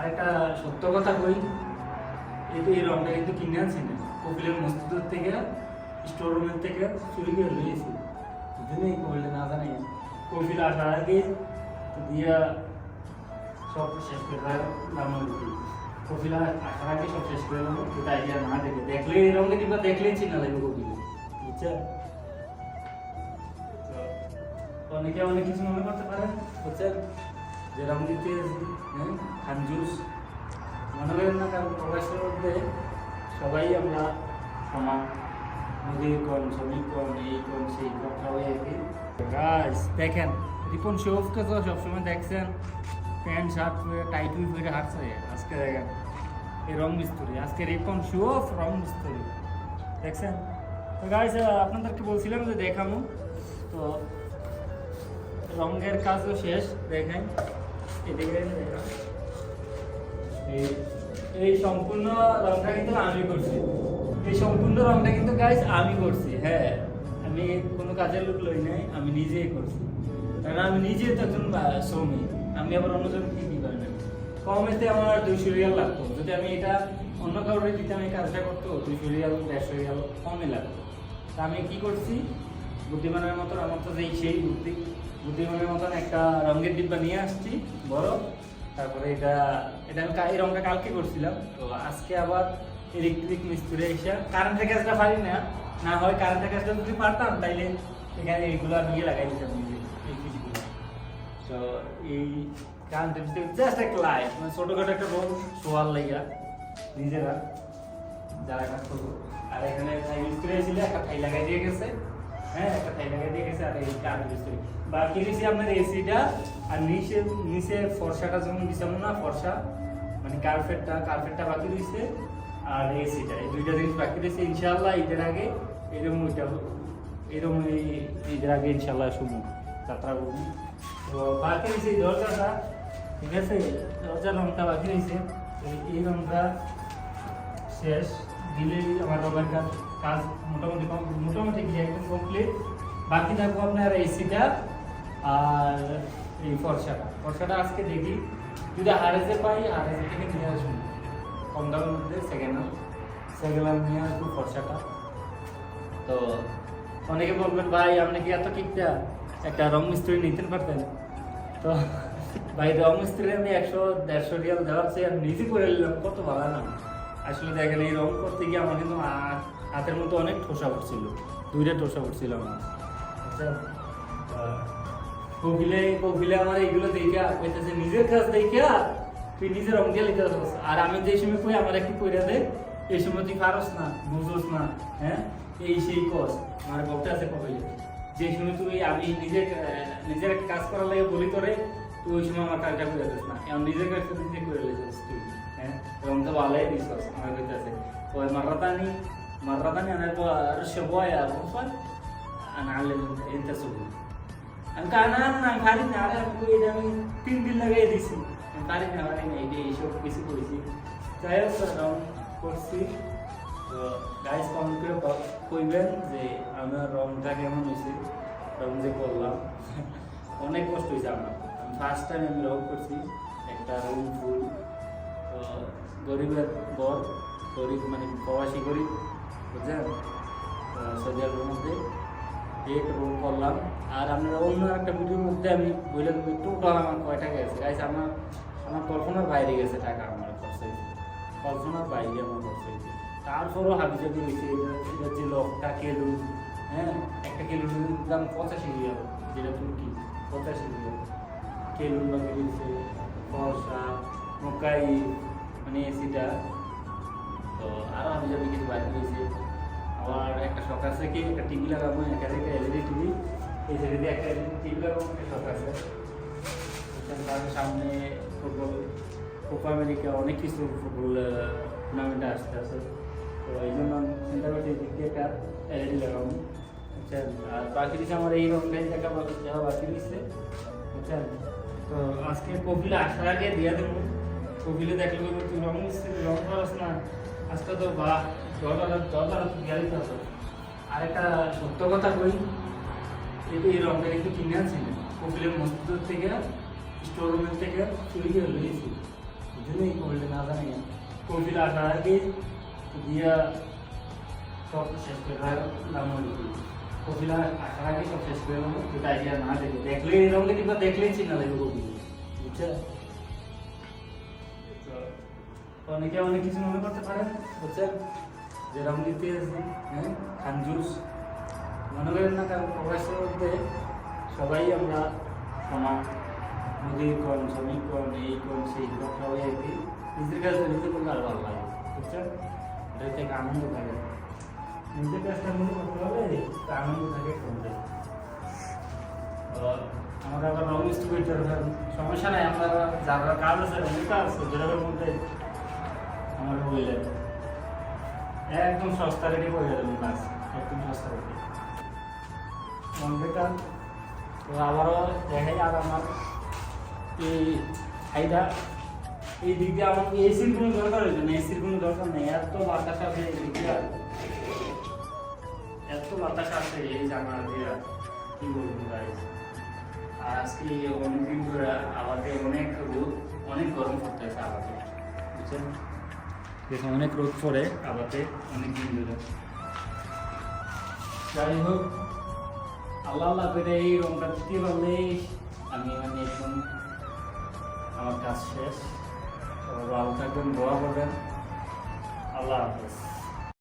আর একটা সত্য কথা কই, এই তো এই রংটা কিন্তু কিনে আনছি না। কপিলের মসজিদের থেকে স্টোর রুমের থেকে চুরি করে লইয়েছি বুঝলি? কপিলটা না জানি, কপিল আসার আগে দিয়া সব শেষ করে দাম কপিল আসার আগে সব শেষ করে দেবো তাই দিয়া না দেখে দেখলে এই রঙে কিংবা দেখলেই চিনা লাগবে কপিল। বুঝছে? অনেকে অনেক কিছু মনে করতে পারে হচ্ছে যে রং দিতে হ্যাঁ খান জুস। মনে করেন না কারণ প্রবাসের মধ্যে সবাই আমরা সমান। মুদির কোন শ্রমিক কোন, এই কোন, সেই কোন, সবাই কি গাছ দেখেন, রিপন শোভকে তো সবসময় দেখছেন। প্যান্ট, শার্ট টাইট উই পরে হাঁটছে। আজকে দেখেন, এই রং মিস্ত্রি। আজকে রিপন শোভ রং মিস্ত্রি। দেখছেন? তো গাইস আপনাদেরকে বলছিলাম যে দেখামু। তো রঙের কাজও শেষ দেখেন দেখান। এই- সম্পূর্ণ রংটা কিন্তু আমি করছি। এই সম্পূর্ণ রংটা কিন্তু গাইস আমি করছি হ্যাঁ। আমি কোনো কাজের লোক লই নাই, আমি নিজেই করছি। কারণ আমি নিজে তো একজন শ্রমিক, আমি আবার অন্যজন কি কি পারি না কমেতে আমার দুইশো রিয়াল লাগতো। যদি আমি এটা অন্য কাউরে দিতাম এই কাজটা করতো, দুইশো রিয়াল, দেড়শো রিয়াল কমে লাগতো। তা আমি কি করছি? বুদ্ধিমানের মতন আমার তো সেই বুদ্ধি। বুদ্ধিমানের মতন একটা রঙের ডিব্বা নিয়ে আসছি, বড়। তারপরে এটা এটা আমি এই রংটা কালকে করছিলাম। তো আজকে আবার ইলেকট্রিক মিস্ত্রি এসে কারেন্টের কাজটা পারি না। না হয় কারেন্টের কাজটা যদি পারতাম, তাইলে এখানে এইগুলো নিয়ে লাগাই দিতাম তো এই কারেন্টের ভিতরে জাস্ট একটা লাইট মানে ছোটখাটো একটা রোল শোয়ার লাইগা নিজেরা, যারা কাজ করব। আর এখানে মিস্ত্রি ছিল, একটা থাই লাগাই দিয়ে গেছে। হ্যাঁ একটা আর এই কাঠ মিস্ত্রি বাকি দিয়েছি আপনার এসিটা আর নিচে নিচে ফর্সাটা যেমন দিছিলাম না, ফর্সা মানে কার্পেটটা কার্পেটটা বাকি দিয়েছে আর এসিটা এই দুইটা জিনিস বাকি দিয়েছে ইনশাল্লাহ ঈদের আগে এরকম ওইটা এরকম এই ঈদের আগে ইনশাল্লাহ শুনব, যাত্রা করব। তো বাকি দিয়েছে দরজাটা, ঠিক আছে? দরজার রংটা বাকি দিয়েছে এই রংটা শেষ, দিলেই আমার কাজ কাজ মোটামুটি মোটামুটি কি, একদম কমপ্লিট বাকি থাকব আপনার এসিটা আর এই ফর্সাটা। ফর্সাটা আজকে দেখি। যদি আর হারেজে পাই আর হারেজে থেকে নিয়ে আসুন। কম দামের মধ্যে সেকেন্ড হ্যান্ড সেকেন্ড হ্যান্ড নিয়ে আসব ফর্সাটা। তো অনেকে বলবেন, ভাই, আপনি কি এত কিকটা একটা রং মিস্ত্রি নিতে পারতেন? তো ভাই, রং মিস্ত্রি আমি একশো, দেড়শো রিয়াল দেওয়ার চেয়ে আমি নিজে করে নিলাম, কত ভালো না। আসলে দেখেন এই রং করতে গিয়ে আমার কিন্তু হাতের মতো অনেক ঠোসা পড়ছিল দুইটা ঠোসা পড়ছিল আমার। আচ্ছা আমার এইগুলো কইতেছে, নিজের কাজ তুই নিজের লিখতে পারছ আর আমি যে সময় কই, আমার একটু কইরা দে, এই সময় তুই পারস না, বুঝোস না হ্যাঁ? এই সেই কস, আমার আছে যে সময় তুই, আমি নিজের একটা কাজ করার লাগে বলি করে তুই ওই সময় আমার কাজটা করে দিস না। এখন নিজের কাজটা করে তুই হ্যাঁ? রংটা ভালোই দিছস, আমার আছে ওই মারাতানি মারাতানি আনার পর সবয়া বুঝছ আনা আলে এটা সব আমি কানা না আমি পারি না আরে আমি কই এটা আমি তিন দিন লাগাই দিছি আমি পারি না পারি না এই এইসব কিছু করেছি যাই হোক রং করছি তো গাইস কমেন্ট করে কইবেন যে আমার রংটা কেমন হয়েছে রং যে করলাম অনেক কষ্ট হয়েছে আমার আমি ফার্স্ট টাইম আমি রং করছি একটা রং ফুল তো গরিবের বর, গরিব মানে প্রবাসী গরিব. বুঝছেন সৌদি আরবের মধ্যে এক রোল করলাম। আর আপনারা অন্য একটা ভিডিওর মধ্যে আমি বলে দেবো টোটাল আমার কয় গেছে? গাইস আমার আমার কল্পনার বাইরে গেছে টাকা আমার খরচ হয়েছে। কল্পনার বাইরে আমার খরচ হয়েছে। তারপরও হাবি জাবি হয়েছে, এটা হচ্ছে লকটা কেলু হ্যাঁ? একটা কেলুর দাম পঁচাশি রিয়াল, যেটা তুর্কি পঁচাশি রিয়াল। কেলুন বাকি হয়েছে বর্ষা মকাই মানে এসিটা। তো আরও আমি যাবি কিছু আমার একটা শখ আছে কি একটা টিভি লাগাবো এখানে একটা এলইডি টিভি, এই সাইডে একটা এলইডি টিভি লাগাবো আছে। বুঝছেন? সামনে ফুটবল কোপা আমেরিকা অনেক কিছু ফুটবল টুর্নামেন্টে আসতে আছে। তো এই জন্য আমি চিন্তা করছি দিয়ে একটা এলইডি লাগাবো। বুঝছেন আর বাকি দিচ্ছে আমার এই দেখা বাকি যাওয়া বাকি দিচ্ছে বুঝছেন তো আজকে কপিলে আসার আগে দিয়ে দেবো। কপিলে দেখলে তুই রং মিস্ত্রি রং করাস না। আজকে তো বা ডলার ডলার গেলে তো আর একটা সত্য কথা কই, এই এই রংটা কিন্তু কিনে আনছি কপিলের মসজিদ থেকে স্টোর রুমের থেকে চুরি করে লইয়েছি বুঝলি কবিলে না জানি, কপিল আসার আগে দিয়া সব শেষ করে রাখলাম কপিল। আসার আগে সব শেষ করে দেবো কিন্তু আইডিয়া না দেখে দেখলে এরকম কিংবা দেখলেই চিনা লাগবে কপিল। বুঝছে? অনেকে অনেক কিছু মনে করতে পারেন বুঝছেন যে রামনীতি আছে হ্যাঁ খান জুস মনে করেন না কারণ প্রবাসের মধ্যে সবাই আমরা সমান। মুদির কন শ্রমিক কন এই কন সেই কন সবাই আর কি নিজের কাজটা নিজে করলে আর ভালো লাগে, বুঝছেন? এটা থেকে আনন্দ থাকে। নিজের কাজটা মনে করতে একটা আনন্দ থাকে করতে তো আমরা আবার রং মিস্ত্রি করতে পারবেন সমস্যা নাই, আমরা যারা কাজ আছে, অনেক আছে যেটার মধ্যে আমার বললেন একদম সস্তা রেডি করে যাবে কাজ একদম সস্তা রেডি কম্পিউটার তো আবারও দেখাই, আর আমার এই হাইটা এই দিক দিয়ে আমার এসির কোনো দরকার হয়েছে না? এসির কোনো দরকার নেই। এত বাতাস আছে এই দিক দিয়ে। এত বাতাস আছে এই জানা দিয়ে। কি বলব গাইজ আর আজকে অনেকদিন ধরে আমাদের অনেক রোদ, অনেক গরম করতে পড়তেছে আমাদের বুঝছেন? দেখুন, অনেক রোদ পড়ে আমাদের অনেক দিন ধরে। যাই হোক আল্লাহ আল্লাহ করে এই রংটা দিতে পারলে আমি মানে এখন আমার কাজ শেষ। সবাই থাকবেন করবেন। আল্লাহ হাফেজ।